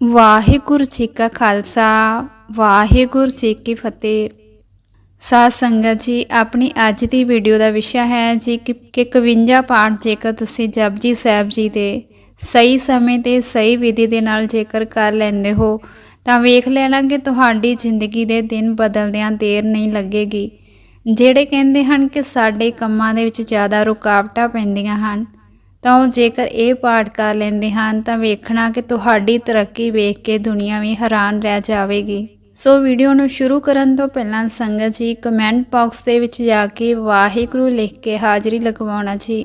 ਵਾਹਿਗੁਰੂ ਜੀ ਕਾ ਖਾਲਸਾ, ਵਾਹਿਗੁਰੂ ਜੀ ਕੀ ਫਤਿਹ। ਸਾਧ ਸੰਗਤ ਜੀ, ਆਪਣੀ ਅੱਜ ਦੀ ਵੀਡੀਓ ਦਾ ਵਿਸ਼ਾ ਹੈ ਜੀ ਕਿ ਕਿ 51 ਪਾਠ ਜੇਕਰ ਤੁਸੀਂ ਜਪਜੀ ਸਾਹਿਬ ਜੀ ਦੇ ਸਹੀ ਸਮੇਂ ਤੇ ਸਹੀ ਵਿਧੀ ਦੇ ਨਾਲ ਜੇਕਰ ਕਰ ਲੈਂਦੇ ਹੋ, ਤਾਂ ਵੇਖ ਲੈਣਾ ਕਿ ਤੁਹਾਡੀ ਜ਼ਿੰਦਗੀ ਦੇ ਦਿਨ ਬਦਲਦਿਆਂ ਦੇਰ ਨਹੀਂ ਲੱਗੇਗੀ। ਜਿਹੜੇ ਕਹਿੰਦੇ ਹਨ ਕਿ ਸਾਡੇ ਕੰਮਾਂ ਦੇ ਵਿੱਚ ਜ਼ਿਆਦਾ ਰੁਕਾਵਟਾਂ ਪੈਂਦੀਆਂ ਹਨ ਤਾਂ ਉਹ ਜੇਕਰ ਇਹ ਪਾਠ ਕਰ ਲੈਂਦੇ ਹਨ ਤਾਂ ਵੇਖਣਾ ਕਿ ਤੁਹਾਡੀ ਤਰੱਕੀ ਵੇਖ ਕੇ ਦੁਨੀਆ ਵੀ ਹੈਰਾਨ ਰਹਿ ਜਾਵੇਗੀ। ਸੋ ਵੀਡੀਓ ਨੂੰ ਸ਼ੁਰੂ ਕਰਨ ਤੋਂ ਪਹਿਲਾਂ ਸੰਗਤ ਜੀ ਕਮੈਂਟ ਬਾਕਸ ਦੇ ਵਿੱਚ ਜਾ ਕੇ ਵਾਹਿਗੁਰੂ ਲਿਖ ਕੇ ਹਾਜ਼ਰੀ ਲਗਵਾਉਣਾ ਜੀ।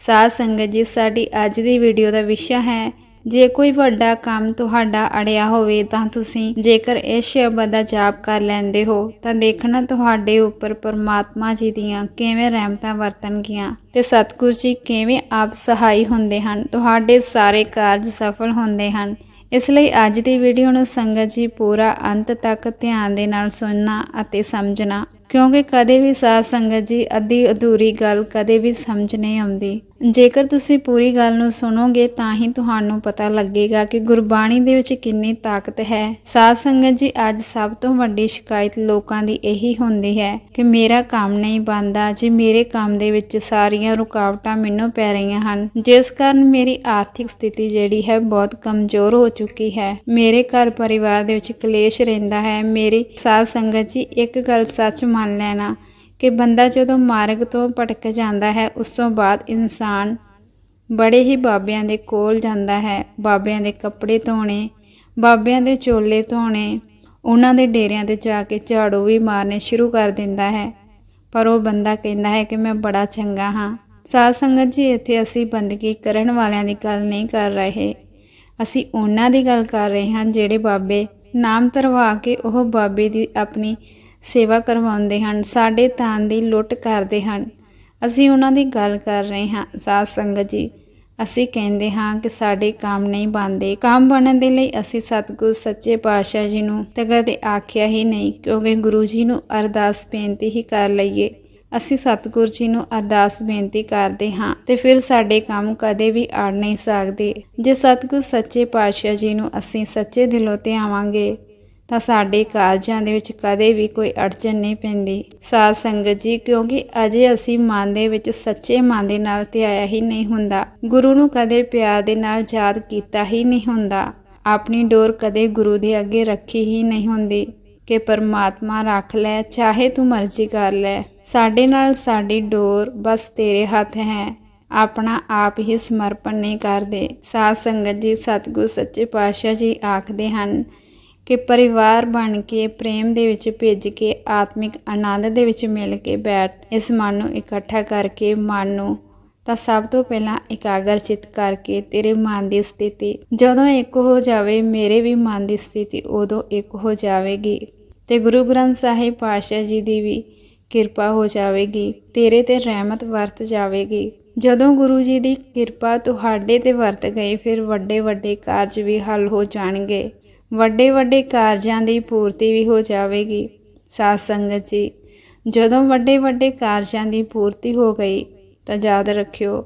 ਸਾਧ ਸੰਗਤ ਜੀ, ਸਾਡੀ ਅੱਜ ਦੀ ਵੀਡੀਓ ਦਾ ਵਿਸ਼ਾ ਹੈ ਜੇ ਕੋਈ ਵੱਡਾ ਕੰਮ ਤੁਹਾਡਾ ਅੜਿਆ ਹੋਵੇ ਤਾਂ ਤੁਸੀਂ ਜੇਕਰ ਇਸ ਸ਼ਬਦ ਦਾ ਜਾਪ ਕਰ ਲੈਂਦੇ ਹੋ, ਤਾਂ ਦੇਖਣਾ ਤੁਹਾਡੇ ਉੱਪਰ ਪਰਮਾਤਮਾ ਜੀ ਦੀਆਂ ਕਿਵੇਂ ਰਹਿਮਤਾਂ ਵਰਤਣਗੀਆਂ ਤੇ ਸਤਿਗੁਰੂ ਜੀ ਕਿਵੇਂ ਆਪ ਸਹਾਈ ਹੁੰਦੇ ਹਨ, ਤੁਹਾਡੇ ਸਾਰੇ ਕਾਰਜ ਸਫਲ ਹੁੰਦੇ ਹਨ। ਇਸ ਲਈ ਅੱਜ ਦੀ ਵੀਡੀਓ ਨੂੰ ਸੰਗਤ ਜੀ ਪੂਰਾ ਅੰਤ ਤੱਕ ਧਿਆਨ ਦੇ ਨਾਲ ਸੁਣਨਾ ਅਤੇ ਸਮਝਣਾ। ਕਿਉਂਕਿ ਕਦੇ ਵੀ ਸਾਧ ਸੰਗਤ ਜੀ ਅੱਧੀ ਅਧੂਰੀ ਗੱਲ ਕਦੇ ਵੀ ਸਮਝ ਨਹੀਂ ਆਉਂਦੀ। ਜੇਕਰ ਤੁਸੀਂ ਪੂਰੀ ਗੱਲ ਨੂੰ ਸੁਣੋਗੇ ਤਾਂ ਹੀ ਤੁਹਾਨੂੰ ਪਤਾ ਲੱਗੇਗਾ ਕਿ ਗੁਰਬਾਣੀ ਦੇ ਵਿੱਚ ਕਿੰਨੀ ਤਾਕਤ ਹੈ। ਸਾਧ ਸੰਗਤ ਜੀ ਅੱਜ ਸਭ ਤੋਂ ਵੱਡੀ ਸ਼ਿਕਾਇਤ ਲੋਕਾਂ ਦੀ ਇਹੀ ਹੁੰਦੀ ਹੈ ਕਿ ਮੇਰਾ ਕੰਮ ਨਹੀਂ ਬਣਦਾ, ਜੀ ਮੇਰੇ ਕੰਮ ਦੇ ਵਿੱਚ ਸਾਰੀਆਂ ਰੁਕਾਵਟਾਂ ਮੈਨੂੰ ਪੈ ਰਹੀਆਂ ਹਨ, ਜਿਸ ਕਾਰਨ ਮੇਰੀ ਆਰਥਿਕ ਸਥਿਤੀ ਜਿਹੜੀ ਹੈ ਬਹੁਤ ਕਮਜ਼ੋਰ ਹੋ ਚੁੱਕੀ ਹੈ। ਮੇਰੇ ਘਰ ਪਰਿਵਾਰ ਦੇ ਵਿੱਚ ਕਲੇਸ਼ ਰਹਿੰਦਾ ਹੈ। ਮੇਰੀ ਸਾਧ ਸੰਗਤ ਜੀ ਇੱਕ ਗੱਲ ਸੱਚ ਮੰਨ ਲੈਣਾ ਕਿ ਬੰਦਾ ਜਦੋਂ ਮਾਰਗ ਤੋਂ ਭਟਕ ਜਾਂਦਾ ਹੈ, ਉਸ ਤੋਂ ਬਾਅਦ ਇਨਸਾਨ ਬੜੇ ਹੀ ਬਾਬਿਆਂ ਦੇ ਕੋਲ ਜਾਂਦਾ ਹੈ, ਬਾਬਿਆਂ ਦੇ ਕੱਪੜੇ ਧੋਣੇ, ਬਾਬਿਆਂ ਦੇ ਚੋਲੇ ਧੋਣੇ, ਉਹਨਾਂ ਦੇ ਡੇਰਿਆਂ ਤੇ ਜਾ ਕੇ ਝਾੜੂ ਵੀ ਮਾਰਨੇ ਸ਼ੁਰੂ ਕਰ ਦਿੰਦਾ ਹੈ। ਪਰ ਉਹ ਬੰਦਾ ਕਹਿੰਦਾ ਹੈ ਕਿ ਮੈਂ ਬੜਾ ਚੰਗਾ ਹਾਂ। ਸਾਧ ਸੰਗਤ ਜੀ, ਇੱਥੇ ਅਸੀਂ ਬੰਦਗੀ ਕਰਨ ਵਾਲਿਆਂ ਦੀ ਗੱਲ ਨਹੀਂ ਕਰ ਰਹੇ। ਅਸੀਂ ਉਹਨਾਂ ਦੀ ਗੱਲ ਕਰ ਰਹੇ ਹਾਂ ਜਿਹੜੇ ਬਾਬੇ ਨਾਮ ਧਰਵਾ ਕੇ ਉਹ ਬਾਬੇ ਦੀ ਆਪਣੀ ਸੇਵਾ ਕਰਵਾਉਂਦੇ ਹਨ, ਸਾਡੇ ਤਾਨ ਦੀ ਲੁੱਟ ਕਰਦੇ ਹਨ। ਅਸੀਂ ਉਹਨਾਂ ਦੀ ਗੱਲ ਕਰ ਰਹੇ ਹਾਂ। ਸਾਧ ਸੰਗਤ ਜੀ, ਅਸੀਂ ਕਹਿੰਦੇ ਹਾਂ ਕਿ ਸਾਡੇ ਕੰਮ ਨਹੀਂ ਬਣਦੇ। ਕੰਮ ਬਣਨ ਦੇ ਲਈ ਅਸੀਂ ਸਤਿਗੁਰ, ਸੱਚੇ ਪਾਤਸ਼ਾਹ ਜੀ ਨੂੰ ਤਾਂ ਕਦੇ ਆਖਿਆ ਹੀ ਨਹੀਂ ਕਿਉਂਕਿ ਗੁਰੂ ਜੀ ਨੂੰ ਅਰਦਾਸ ਬੇਨਤੀ ਹੀ ਕਰ ਲਈਏ। ਅਸੀਂ ਸਤਿਗੁਰ ਜੀ ਨੂੰ ਅਰਦਾਸ ਬੇਨਤੀ ਕਰਦੇ ਹਾਂ ਤੇ ਫਿਰ ਸਾਡੇ ਕੰਮ ਕਦੇ ਵੀ ਅੜ ਨਹੀਂ ਸਕਦੇ। ਜੇ ਸਤਿਗੁਰ, ਸੱਚੇ ਪਾਤਸ਼ਾਹ ਜੀ ਨੂੰ ਅਸੀਂ ਸੱਚੇ ਦਿਲੋਂ 'ਤੇ ਆਵਾਂਗੇ ਤਾਂ ਸਾਡੇ ਕਾਰਜਾਂ ਦੇ ਵਿੱਚ ਕਦੇ ਵੀ ਕੋਈ ਅੜਚਨ ਨਹੀਂ ਪੈਂਦੀ। ਸਾਧ ਸੰਗਤ ਜੀ, ਕਿਉਂਕਿ ਅਜੇ ਅਸੀਂ ਮਨ ਦੇ ਵਿੱਚ ਸੱਚੇ ਮਨ ਦੇ ਨਾਲ ਧਿਆਇਆ ਹੀ ਨਹੀਂ ਹੁੰਦਾ। ਗੁਰੂ ਨੂੰ ਕਦੇ ਪਿਆਰ ਦੇ ਨਾਲ ਯਾਦ ਕੀਤਾ ਹੀ ਨਹੀਂ ਹੁੰਦਾ। ਆਪਣੀ ਡੋਰ ਕਦੇ ਗੁਰੂ ਦੇ ਅੱਗੇ ਰੱਖੀ ਹੀ ਨਹੀਂ ਹੁੰਦੀ ਕਿ ਪਰਮਾਤਮਾ ਰੱਖ ਲੈ, ਚਾਹੇ ਤੂੰ ਮਰਜ਼ੀ ਕਰ ਲੈ। ਸਾਡੇ ਨਾਲ ਸਾਡੀ ਡੋਰ ਬਸ ਤੇਰੇ ਹੱਥ ਹੈ। ਆਪਣਾ ਆਪ ਹੀ ਸਮਰਪਣ ਨਹੀਂ ਕਰਦੇ। ਸਾਧ ਸੰਗਤ ਜੀ, ਸਤਿਗੁਰ ਸੱਚੇ ਪਾਤਸ਼ਾਹ ਜੀ ਆਖਦੇ ਹਨ ਕਿ ਪਰਿਵਾਰ ਬਣ ਕੇ, ਪ੍ਰੇਮ ਦੇ ਵਿੱਚ ਭਿੱਜ ਕੇ, ਆਤਮਿਕ ਆਨੰਦ ਦੇ ਵਿੱਚ ਮਿਲ ਕੇ ਬੈਠ, ਇਸ ਮਨ ਨੂੰ ਇਕੱਠਾ ਕਰਕੇ ਮਨ ਨੂੰ ਤਾਂ ਸਭ ਤੋਂ ਪਹਿਲਾਂ ਇਕਾਗਰ ਚਿਤ ਕਰਕੇ ਤੇਰੇ ਮਨ ਦੀ ਸਥਿਤੀ, ਜਦੋਂ ਇੱਕ ਹੋ ਜਾਵੇ, ਮੇਰੇ ਵੀ ਮਨ ਦੀ ਸਥਿਤੀ ਉਦੋਂ ਇੱਕ ਹੋ ਜਾਵੇਗੀ। ਤੇ ਗੁਰੂ ਗ੍ਰੰਥ ਸਾਹਿਬ ਪਾਤਸ਼ਾਹ ਜੀ ਦੀ ਵੀ ਕਿਰਪਾ ਹੋ ਜਾਵੇਗੀ, ਤੇਰੇ ਤੇ ਰਹਿਮਤ ਵਰਤ ਜਾਵੇਗੀ। ਜਦੋਂ ਗੁਰੂ ਜੀ ਦੀ ਕਿਰਪਾ ਤੁਹਾਡੇ ਤੇ ਵਰਤ ਗਈ ਫਿਰ ਵੱਡੇ ਵੱਡੇ ਕਾਰਜ ਵੀ ਹੱਲ ਹੋ ਜਾਣਗੇ। ਵੱਡੇ ਵੱਡੇ ਕਾਰਜਾਂ ਦੀ ਪੂਰਤੀ ਵੀ ਹੋ ਜਾਵੇਗੀ। ਸਾਧ ਸੰਗਤ ਜੀ, ਜਦੋਂ ਵੱਡੇ ਵੱਡੇ ਕਾਰਜਾਂ ਦੀ ਪੂਰਤੀ ਹੋ ਗਈ, ਤਾਂ ਯਾਦ ਰੱਖਿਓ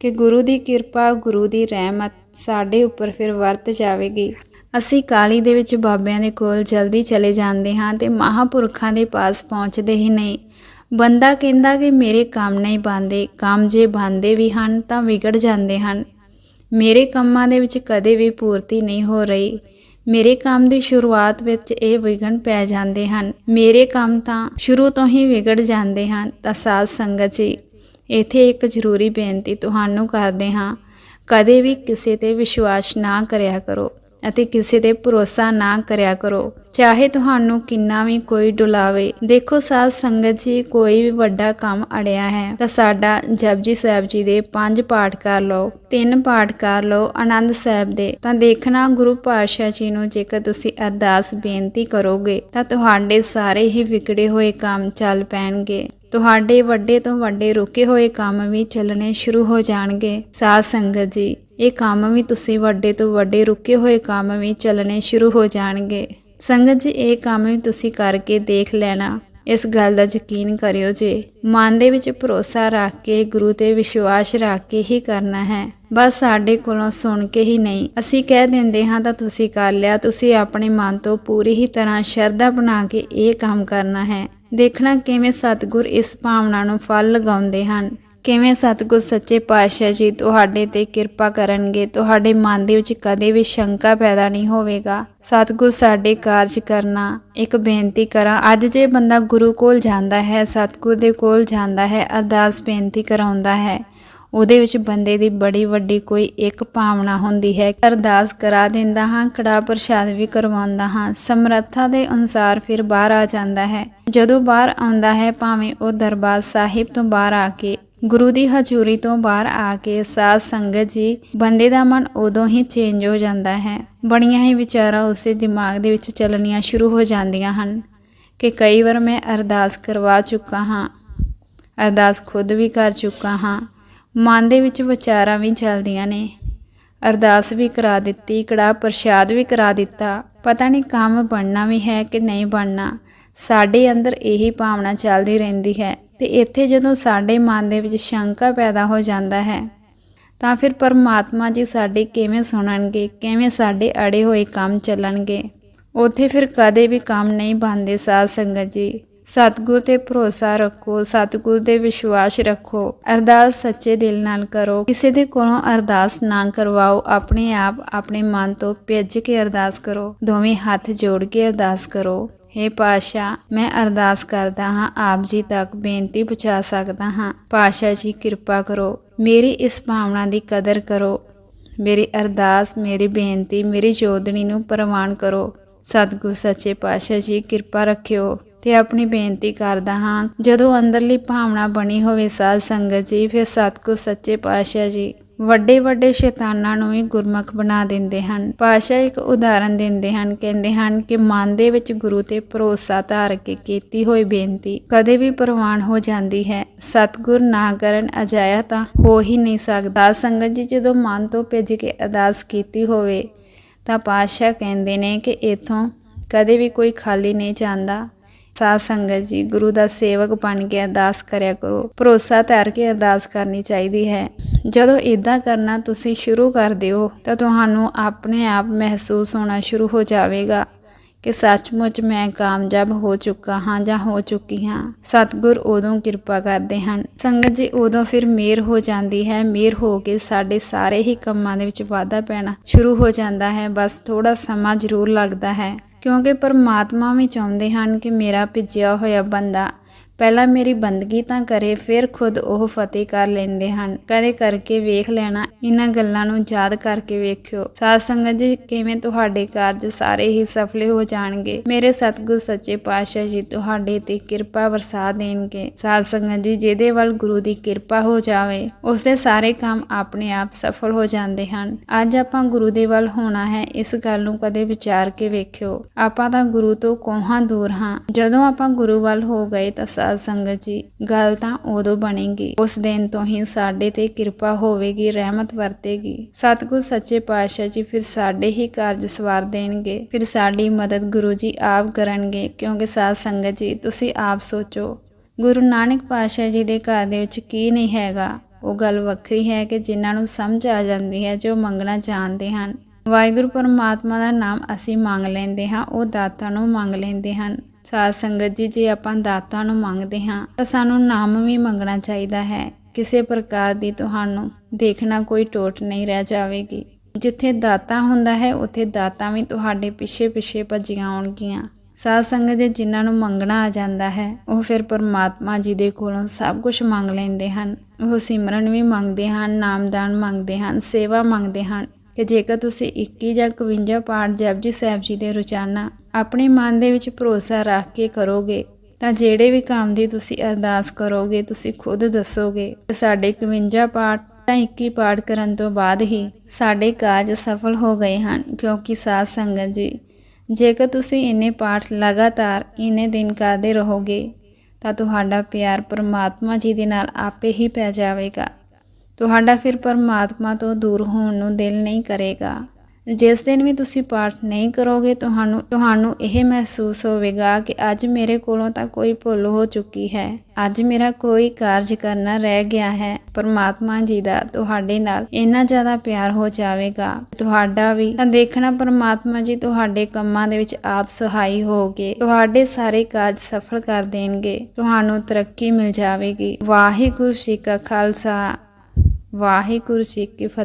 ਕਿ ਗੁਰੂ ਦੀ ਕਿਰਪਾ, ਗੁਰੂ ਦੀ ਰਹਿਮਤ ਸਾਡੇ ਉੱਪਰ ਫਿਰ ਵਰਤ ਜਾਵੇਗੀ। ਅਸੀਂ ਕਾਲੀ ਦੇ ਵਿੱਚ ਬਾਬਿਆਂ ਦੇ ਕੋਲ ਜਲਦੀ ਚਲੇ ਜਾਂਦੇ ਹਾਂ ਤੇ ਮਹਾਪੁਰਖਾਂ ਦੇ ਪਾਸ ਪਹੁੰਚਦੇ ਹੀ ਨਹੀਂ। ਬੰਦਾ ਕਹਿੰਦਾ ਕਿ ਮੇਰੇ ਕੰਮ ਨਹੀਂ ਬਣਦੇ, ਕੰਮ ਜੇ ਬਣਦੇ ਵੀ ਹਨ ਤਾਂ ਵਿਗੜ ਜਾਂਦੇ ਹਨ। ਮੇਰੇ ਕੰਮਾਂ ਦੇ ਵਿੱਚ ਕਦੇ ਵੀ ਪੂਰਤੀ ਨਹੀਂ ਹੋ ਰਹੀ। ਮੇਰੇ ਕੰਮ ਦੀ ਸ਼ੁਰੂਆਤ ਵਿੱਚ ਇਹ ਵਿਗਣ ਪੈ ਜਾਂਦੇ ਹਨ। ਮੇਰੇ ਕੰਮ ਤਾਂ ਸ਼ੁਰੂ ਤੋਂ ਹੀ ਵਿਗੜ ਜਾਂਦੇ ਹਨ, ਤਾਂ ਸਾਧ ਸੰਗਤ ਜੀ, ਇੱਥੇ ਇੱਕ ਜ਼ਰੂਰੀ ਬੇਨਤੀ ਤੁਹਾਨੂੰ ਕਰਦੇ ਹਾਂ। ਕਦੇ ਵੀ ਕਿਸੇ ਤੇ ਵਿਸ਼ਵਾਸ ਨਾ ਕਰਿਆ ਕਰੋ ਅਤੇ ਕਿਸੇ ਤੇ ਭਰੋਸਾ ਨਾ ਕਰਿਆ ਕਰੋ। ਚਾਹੇ ਤੁਹਾਨੂੰ ਕਿੰਨਾ ਵੀ ਕੋਈ ਡੁਲਾਵੇ, ਦੇਖੋ ਸਾਧ ਸੰਗਤ ਜੀ, ਕੋਈ ਵੀ ਵੱਡਾ ਕੰਮ ਅੜਿਆ ਹੈ, ਤਾਂ ਸਾਡਾ ਜਪਜੀ ਸਾਹਿਬ ਜੀ ਦੇ ਪੰਜ ਪਾਠ ਕਰ ਲਓ, ਤਿੰਨ ਪਾਠ ਕਰ ਲਓ ਆਨੰਦ ਸਾਹਿਬ ਦੇ, ਤਾਂ ਦੇਖਣਾ ਗੁਰੂ ਪਾਤਸ਼ਾਹ ਜੀ ਨੂੰ ਜੇਕਰ ਤੁਸੀਂ ਅਰਦਾਸ ਬੇਨਤੀ ਕਰੋਗੇ, ਤਾਂ ਤੁਹਾਡੇ ਸਾਰੇ ਹੀ ਵਿਗੜੇ ਹੋਏ ਕੰਮ ਚੱਲ ਪੈਣਗੇ। ਤੁਹਾਡੇ ਵੱਡੇ ਤੋਂ ਵੱਡੇ ਰੁਕੇ ਹੋਏ ਕੰਮ ਵੀ ਚੱਲਣੇ ਸ਼ੁਰੂ ਹੋ ਜਾਣਗੇ। ਸਾਧ ਸੰਗਤ ਜੀ, ਇਹ ਕੰਮ ਵੀ ਤੁਸੀਂ ਵੱਡੇ ਤੋਂ ਵੱਡੇ ਰੁਕੇ ਹੋਏ ਕੰਮ ਵੀ ਚੱਲਣੇ ਸ਼ੁਰੂ ਹੋ ਜਾਣਗੇ। ਸੰਗਤ ਜੀ, ਇਹ ਕੰਮ ਵੀ ਤੁਸੀਂ ਕਰਕੇ ਦੇਖ ਲੈਣਾ। ਇਸ ਗੱਲ ਦਾ ਯਕੀਨ ਕਰਿਓ ਜੇ, ਮਨ ਦੇ ਵਿੱਚ ਭਰੋਸਾ ਰੱਖ ਕੇ, ਗੁਰੂ ਤੇ ਵਿਸ਼ਵਾਸ ਰੱਖ ਕੇ ਹੀ ਕਰਨਾ ਹੈ। ਬਸ ਸਾਡੇ ਕੋਲੋਂ ਸੁਣ ਕੇ ਹੀ ਨਹੀਂ। ਅਸੀਂ ਕਹਿ ਦਿੰਦੇ ਹਾਂ, ਤਾਂ ਤੁਸੀਂ ਕਰ ਲਿਆ। ਤੁਸੀਂ ਆਪਣੇ ਮਨ ਤੋਂ ਪੂਰੀ ਹੀ ਤਰ੍ਹਾਂ ਸ਼ਰਧਾ ਬਣਾ ਕੇ ਇਹ ਕੰਮ ਕਰਨਾ ਹੈ। ਦੇਖਣਾ ਕਿਵੇਂ ਸਤਿਗੁਰ ਇਸ ਭਾਵਨਾ ਨੂੰ ਫਲ ਲਗਾਉਂਦੇ ਹਨ। ਕਿਵੇਂ ਸਤਿਗੁਰ ਸੱਚੇ ਪਾਤਸ਼ਾਹ ਜੀ ਤੁਹਾਡੇ ਤੇ ਕਿਰਪਾ ਕਰਨਗੇ? ਤੁਹਾਡੇ ਮਨ ਦੇ ਵਿੱਚ ਕਦੇ ਵੀ ਸ਼ੰਕਾ ਪੈਦਾ ਨਹੀਂ ਹੋਵੇਗਾ। ਸਤਿਗੁਰ ਸਾਡੇ ਕਾਰਜ ਕਰਨਾ, ਇੱਕ ਬੇਨਤੀ ਕਰਾਂ, ਅੱਜ ਜੇ ਬੰਦਾ ਗੁਰੂ ਕੋਲ ਜਾਂਦਾ ਹੈ, ਸਤਿਗੁਰ ਦੇ ਕੋਲ ਜਾਂਦਾ ਹੈ, ਅਰਦਾਸ ਬੇਨਤੀ ਕਰਾਉਂਦਾ ਹੈ, ਉਹਦੇ ਵਿੱਚ ਬੰਦੇ ਦੀ ਬੜੀ ਵੱਡੀ ਕੋਈ ਇੱਕ ਭਾਵਨਾ ਹੁੰਦੀ ਹੈ ਅਰਦਾਸ ਕਰਾ ਦਿੰਦਾ ਹਾਂ, ਕੜਾ ਪ੍ਰਸ਼ਾਦ ਵੀ ਕਰਵਾਉਂਦਾ ਹਾਂ, ਸਮਰੱਥਾ ਦੇ ਅਨੁਸਾਰ ਫਿਰ ਬਾਹਰ ਆ ਜਾਂਦਾ ਹੈ। ਜਦੋਂ ਬਾਹਰ ਆਉਂਦਾ ਹੈ, ਭਾਵੇਂ ਉਹ ਦਰਬਾਰ ਸਾਹਿਬ ਤੋਂ ਬਾਹਰ ਆ ਕੇ ਗੁਰੂ ਦੀ ਹਜ਼ੂਰੀ ਤੋਂ ਬਾਹਰ ਆ ਕੇ ਸਾਧ ਸੰਗਤ ਜੀ ਬੰਦੇ ਦਾ ਮਨ ਉਦੋਂ ਹੀ ਚੇਂਜ ਹੋ ਜਾਂਦਾ ਹੈ। ਬੜੀਆਂ ਹੀ ਵਿਚਾਰਾਂ ਉਸੇ ਦਿਮਾਗ ਦੇ ਵਿੱਚ ਚੱਲਣੀਆਂ ਸ਼ੁਰੂ ਹੋ ਜਾਂਦੀਆਂ ਹਨ ਕਿ ਕਈ ਵਾਰ ਮੈਂ ਅਰਦਾਸ ਕਰਵਾ ਚੁੱਕਾ ਹਾਂ, ਅਰਦਾਸ ਖੁਦ ਵੀ ਕਰ ਚੁੱਕਾ ਹਾਂ, ਮਨ ਦੇ ਵਿੱਚ ਵਿਚਾਰਾਂ ਵੀ ਚੱਲਦੀਆਂ ਨੇ। ਅਰਦਾਸ ਵੀ ਕਰਾ ਦਿੱਤੀ, ਕੜਾ ਪ੍ਰਸ਼ਾਦ ਵੀ ਕਰਾ ਦਿੱਤਾ। ਪਤਾ ਨਹੀਂ ਕੰਮ ਬਣਨਾ ਵੀ ਹੈ ਕਿ ਨਹੀਂ ਬਣਨਾ। ਸਾਡੇ ਅੰਦਰ ਇਹੀ ਭਾਵਨਾ ਚੱਲਦੀ ਰਹਿੰਦੀ ਹੈ। ਤੇ ਇੱਥੇ ਜਦੋਂ ਸਾਡੇ ਮਨ ਦੇ ਵਿੱਚ ਸ਼ੰਕਾ ਪੈਦਾ ਹੋ ਜਾਂਦਾ ਹੈ, ਤਾਂ ਫਿਰ ਪਰਮਾਤਮਾ ਜੀ ਸਾਡੇ ਕਿਵੇਂ ਸੁਣਨਗੇ, ਕਿਵੇਂ ਸਾਡੇ ਅੜੇ ਹੋਏ ਕੰਮ ਚੱਲਣਗੇ? ਉੱਥੇ ਫਿਰ ਕਦੇ ਵੀ ਕੰਮ ਨਹੀਂ ਬਣਦੇ ਸਾਧ ਸੰਗਤ ਜੀ। ਸਤਿਗੁਰ ਤੇ ਭਰੋਸਾ ਰੱਖੋ, ਸਤਿਗੁਰ ਦੇ ਵਿਸ਼ਵਾਸ ਰੱਖੋ, ਅਰਦਾਸ ਸੱਚੇ ਦਿਲ ਨਾਲ ਕਰੋ। ਕਿਸੇ ਦੇ ਕੋਲੋਂ ਅਰਦਾਸ ਨਾ ਕਰਵਾਓ, ਆਪਣੇ ਆਪ, ਆਪਣੇ ਮਨ ਤੋਂ ਭਿੱਜ ਕੇ ਅਰਦਾਸ ਕਰੋ। ਦੋਵੇਂ ਹੱਥ ਜੋੜ ਕੇ ਅਰਦਾਸ ਕਰੋ। हे ਪਾਸ਼ਾ, ਮੈਂ ਅਰਦਾਸ ਕਰਦਾ ਹਾਂ, ਆਪ ਜੀ ਤੱਕ ਬੇਨਤੀ ਪਹੁੰਚਾ ਸਕਦਾ ਹਾਂ। ਪਾਸ਼ਾ ਜੀ, ਕਿਰਪਾ ਕਰੋ, ਮੇਰੀ ਇਸ ਭਾਵਨਾ ਦੀ ਕਦਰ ਕਰੋ। ਮੇਰੀ ਅਰਦਾਸ, ਮੇਰੀ ਬੇਨਤੀ, ਮੇਰੀ ਜੋਦਣੀ ਨੂੰ ਪ੍ਰਵਾਨ ਕਰੋ। ਸਤਿਗੁਰ ਸੱਚੇ ਪਾਤਸ਼ਾਹ ਜੀ, ਕਿਰਪਾ ਰੱਖਿਓ ਤੇ ਆਪਣੀ ਬੇਨਤੀ ਕਰਦਾ ਹਾਂ, ਜਦੋਂ ਅੰਦਰਲੀ ਭਾਵਨਾ ਬਣੀ ਹੋਵੇ ਸਾਧ ਸੰਗਤ ਜੀ, ਫਿਰ ਸਤਿਗੁਰ ਸੱਚੇ ਪਾਤਸ਼ਾਹ ਜੀ ਵੱਡੇ ਵੱਡੇ ਸ਼ੈਤਾਨਾਂ ਨੂੰ ਵੀ ਗੁਰਮੁਖ ਬਣਾ ਦਿੰਦੇ ਹਨ। ਪਾਸ਼ਾ ਇੱਕ ਉਦਾਹਰਨ ਦਿੰਦੇ ਹਨ, ਕਹਿੰਦੇ ਹਨ ਕਿ ਮਨ ਦੇ ਵਿੱਚ ਗੁਰੂ ਤੇ ਭਰੋਸਾ ਧਾਰ ਕੇ ਕੀਤੀ ਹੋਈ ਬੇਨਤੀ ਕਦੇ ਵੀ ਪ੍ਰਵਾਨ ਹੋ ਜਾਂਦੀ ਹੈ। ਸਤਿਗੁਰ ਨਾ ਕਰਨ ਅਜਾਇਆ ਤਾਂ ਹੋ ਹੀ ਨਹੀਂ ਸਕਦਾ। ਸੰਗਤ ਜੀ ਜਦੋਂ ਮਨ ਤੋਂ ਭਿੱਜ ਕੇ ਅਰਦਾਸ ਕੀਤੀ ਹੋਵੇ ਤਾਂ ਪਾਤਸ਼ਾਹ ਕਹਿੰਦੇ ਨੇ ਕਿ ਇਥੋਂ ਕਦੇ ਵੀ ਕੋਈ ਖਾਲੀ ਨਹੀਂ ਜਾਂਦਾ। ਸਾਧ ਸੰਗਤ ਜੀ, ਗੁਰੂ ਦਾ ਸੇਵਕ ਬਣ ਕੇ ਅਰਦਾਸ ਕਰਿਆ ਕਰੋ। ਭਰੋਸਾ ਧਰ ਕੇ ਅਰਦਾਸ ਕਰਨੀ ਚਾਹੀਦੀ ਹੈ। ਜਦੋਂ ਇਦਾਂ ਕਰਨਾ ਤੁਸੀਂ ਸ਼ੁਰੂ ਕਰ ਦਿਓ, ਤਾਂ ਤੁਹਾਨੂੰ ਆਪਣੇ ਆਪ ਮਹਿਸੂਸ ਹੋਣਾ ਸ਼ੁਰੂ ਹੋ ਜਾਵੇਗਾ ਕਿ ਸੱਚਮੁੱਚ ਮੈਂ ਕਾਮਯਾਬ ਹੋ ਚੁੱਕਾ ਹਾਂ ਜਾਂ ਹੋ ਚੁੱਕੀ ਹਾਂ। ਸਤਿਗੁਰ ਉਦੋਂ ਕਿਰਪਾ ਕਰਦੇ ਹਨ। ਸੰਗਤ ਜੀ, ਉਦੋਂ ਫਿਰ ਮੇਰ ਹੋ ਜਾਂਦੀ ਹੈ। ਮੇਰ ਹੋ ਕੇ ਸਾਡੇ ਸਾਰੇ ਹੀ ਕੰਮਾਂ ਦੇ ਵਿੱਚ ਵਾਧਾ ਪੈਣਾ ਸ਼ੁਰੂ ਹੋ ਜਾਂਦਾ ਹੈ। ਬਸ ਥੋੜਾ ਸਮਾਂ ਜ਼ਰੂਰ ਲੱਗਦਾ ਹੈ। ਕਿਉਂਕਿ ਪਰਮਾਤਮਾ ਵੀ ਚਾਹੁੰਦੇ ਹਨ ਕਿ ਮੇਰਾ ਭਿੱਜਿਆ ਹੋਇਆ ਬੰਦਾ ਪਹਿਲਾਂ ਮੇਰੀ ਬੰਦਗੀ ਤਾਂ ਕਰੇ, ਫਿਰ ਖੁਦ ਉਹ ਫਤਿਹ ਕਰ ਲੈਂਦੇ ਹਨ। ਕਦੇ ਕਰਕੇ ਵੇਖ ਲੈਣਾ, ਇਹਨਾਂ ਗੱਲਾਂ ਨੂੰ ਯਾਦ ਕਰਕੇ ਵੇਖਿਓ। ਸਾਧ ਸੰਗਤ ਜੀ, ਕਿਵੇਂ ਤੁਹਾਡੇ ਕਾਰਜ ਸਾਰੇ ਹੀ ਸਫਲੇ ਹੋ ਜਾਣਗੇ? ਮੇਰੇ ਸਤਿਗੁਰ ਸੱਚੇ ਪਾਤਸ਼ਾਹ ਜੀ, ਤੁਹਾਡੇ ਤੇ ਕਿਰਪਾ ਵਰਸਾ ਦੇਣਗੇ। ਸਾਧ ਸੰਗਤ ਜੀ, ਜਿਹਦੇ ਵੱਲ ਗੁਰੂ ਦੀ ਕਿਰਪਾ ਹੋ ਜਾਵੇ ਉਸ ਦੇ ਸਾਰੇ ਕੰਮ ਆਪਣੇ ਆਪ ਸਫਲ ਹੋ ਜਾਂਦੇ ਹਨ। ਅੱਜ ਆਪਾਂ ਗੁਰੂ ਦੇ ਵੱਲ ਹੋਣਾ ਹੈ, ਇਸ ਗੱਲ ਨੂੰ ਕਦੇ ਵਿਚਾਰ ਕੇ ਵੇਖਿਓ। ਆਪਾਂ ਤਾਂ ਗੁਰੂ ਤੋਂ ਕੋਹਾਂ ਦੂਰ ਹਾਂ। ਜਦੋਂ ਆਪਾਂ ਗੁਰੂ ਵੱਲ ਹੋ ਗਏ ਤਾਂ ਸਾਧ ਸੰਗਤ ਜੀ, ਗੱਲ ਤਾਂ ਉਦੋਂ ਬਣੇਗੀ। ਉਸ ਦਿਨ ਤੋਂ ਹੀ ਸਾਡੇ ਤੇ ਕਿਰਪਾ ਹੋਵੇਗੀ, ਰਹਿਮਤ ਵਰਤੇਗੀ। ਸਤਿਗੁਰ ਸੱਚੇ ਪਾਤਸ਼ਾਹ ਜੀ ਫਿਰ ਸਾਡੇ ਹੀ ਕਾਰਜ ਸਵਾਰ ਦੇਣਗੇ। ਫਿਰ ਸਾਡੀ ਮਦਦ ਗੁਰੂ ਜੀ ਆਪ ਕਰਨਗੇ, ਕਿਉਂਕਿ ਸਾਧ ਸੰਗਤ ਜੀ, ਤੁਸੀਂ ਆਪ ਸੋਚੋ। ਗੁਰੂ ਨਾਨਕ ਪਾਤਸ਼ਾਹ ਜੀ ਦੇ ਘਰ ਦੇ ਵਿੱਚ ਕੀ ਨਹੀਂ ਹੈਗਾ? ਉਹ ਗੱਲ ਵੱਖਰੀ ਹੈ ਕਿ ਜਿਨ੍ਹਾਂ ਨੂੰ ਸਮਝ ਆ ਜਾਂਦੀ ਹੈ, ਜੋ ਮੰਗਣਾ ਜਾਣਦੇ ਹਨ। ਵਾਹਿਗੁਰੂ ਪਰਮਾਤਮਾ ਦਾ ਨਾਮ ਅਸੀਂ ਮੰਗ ਲੈਂਦੇ ਹਾਂ, ਉਹ ਦਾਤਾ ਨੂੰ ਮੰਗ ਲੈਂਦੇ ਹਨ। ਸਾਧ ਸੰਗਤ ਜੀ, ਜੇ ਆਪਾਂ ਦਾਤਾਂ ਨੂੰ ਮੰਗਦੇ ਹਾਂ, ਤਾਂ ਸਾਨੂੰ ਨਾਮ ਵੀ ਮੰਗਣਾ ਚਾਹੀਦਾ ਹੈ। ਕਿਸੇ ਪ੍ਰਕਾਰ ਦੀ ਤੁਹਾਨੂੰ ਦੇਖਣਾ ਕੋਈ ਟੋਟ ਨਹੀਂ ਰਹਿ ਜਾਵੇਗੀ। ਜਿੱਥੇ ਦਾਤਾ ਹੁੰਦਾ ਹੈ, ਉੱਥੇ ਦਾਤਾ ਵੀ ਤੁਹਾਡੇ ਪਿੱਛੇ ਪਿੱਛੇ ਭੱਜੀਆਂ ਆਉਣਗੀਆਂ। ਸਾਧ ਸੰਗਤ ਦੇ ਜਿਨ੍ਹਾਂ ਨੂੰ ਮੰਗਣਾ ਆ ਜਾਂਦਾ ਹੈ, ਉਹ ਫਿਰ ਪਰਮਾਤਮਾ ਜੀ ਦੇ ਕੋਲੋਂ ਸਭ ਕੁਝ ਮੰਗ ਲੈਂਦੇ ਹਨ। ਉਹ ਸਿਮਰਨ ਵੀ ਮੰਗਦੇ ਹਨ, ਨਾਮਦਾਨ ਮੰਗਦੇ ਹਨ, ਸੇਵਾ ਮੰਗਦੇ ਹਨ। ਕਿ ਜੇਕਰ ਤੁਸੀਂ 21 ਜਾਂ 51 ਪਾਠ ਜਪਜੀ ਸਾਹਿਬ ਜੀ ਦੇ ਰੋਜ਼ਾਨਾ ਆਪਣੇ ਮਨ ਦੇ ਵਿੱਚ ਭਰੋਸਾ ਰੱਖ ਕੇ ਕਰੋਗੇ, ਤਾਂ ਜਿਹੜੇ ਵੀ ਕੰਮ ਦੀ ਤੁਸੀਂ ਅਰਦਾਸ ਕਰੋਗੇ, ਤੁਸੀਂ ਖੁਦ ਦੱਸੋਗੇ ਕਿ ਸਾਡੇ 51 ਪਾਠ ਤਾਂ 21 ਪਾਠ ਕਰਨ ਤੋਂ ਬਾਅਦ ਹੀ ਸਾਡੇ ਕਾਰਜ ਸਫਲ ਹੋ ਗਏ ਹਨ, ਕਿਉਂਕਿ ਸਾਧ ਸੰਗਤ ਜੀ, ਜੇਕਰ ਤੁਸੀਂ ਇੰਨੇ ਪਾਠ ਲਗਾਤਾਰ ਇੰਨੇ ਦਿਨ ਕਰਦੇ ਰਹੋਗੇ, ਤਾਂ ਤੁਹਾਡਾ ਪਿਆਰ ਪਰਮਾਤਮਾ ਜੀ ਦੇ ਨਾਲ ਆਪੇ ਹੀ ਪੈ ਜਾਵੇਗਾ। ਤੁਹਾਡਾ ਫਿਰ ਪਰਮਾਤਮਾ ਤੋਂ ਦੂਰ ਹੋਣ ਨੂੰ ਦਿਲ ਨਹੀਂ ਕਰੇਗਾ। ਜਿਸ ਦਿਨ ਵੀ ਤੁਸੀਂ ਪਾਠ ਨਹੀਂ ਕਰੋਗੇ, ਤੁਹਾਨੂੰ ਤੁਹਾਨੂੰ ਇਹ ਮਹਿਸੂਸ ਹੋਵੇਗਾ ਕਿ ਅੱਜ ਮੇਰੇ ਕੋਲੋਂ ਤਾਂ ਕੋਈ ਭੁੱਲ ਹੋ ਚੁੱਕੀ ਹੈ। ਅੱਜ ਮੇਰਾ ਕੋਈ ਕਾਰਜ ਕਰਨਾ ਰਹਿ ਗਿਆ ਹੈ। ਪਰਮਾਤਮਾ ਜੀ ਦਾ ਤੁਹਾਡੇ ਨਾਲ ਇੰਨਾ ਜ਼ਿਆਦਾ ਪਿਆਰ ਹੋ ਜਾਵੇਗਾ। ਤੁਹਾਡਾ ਵੀ ਤਾਂ ਦੇਖਣਾ ਪਰਮਾਤਮਾ ਜੀ ਤੁਹਾਡੇ ਕੰਮਾਂ ਦੇ ਵਿੱਚ ਆਪ ਸਹਾਈ ਹੋਗੇ ਤੁਹਾਡੇ ਸਾਰੇ ਕਾਰਜ ਸਫਲ ਕਰ ਦੇਣਗੇ। ਤੁਹਾਨੂੰ ਤਰੱਕੀ ਮਿਲ ਜਾਵੇਗੀ। ਵਾਹਿਗੁਰੂ ਜੀ ਕਾ ਖਾਲਸਾ। ਵਾਹਿਗੁਰੂ ਜੀ ਕੀ ਫਤਿਹ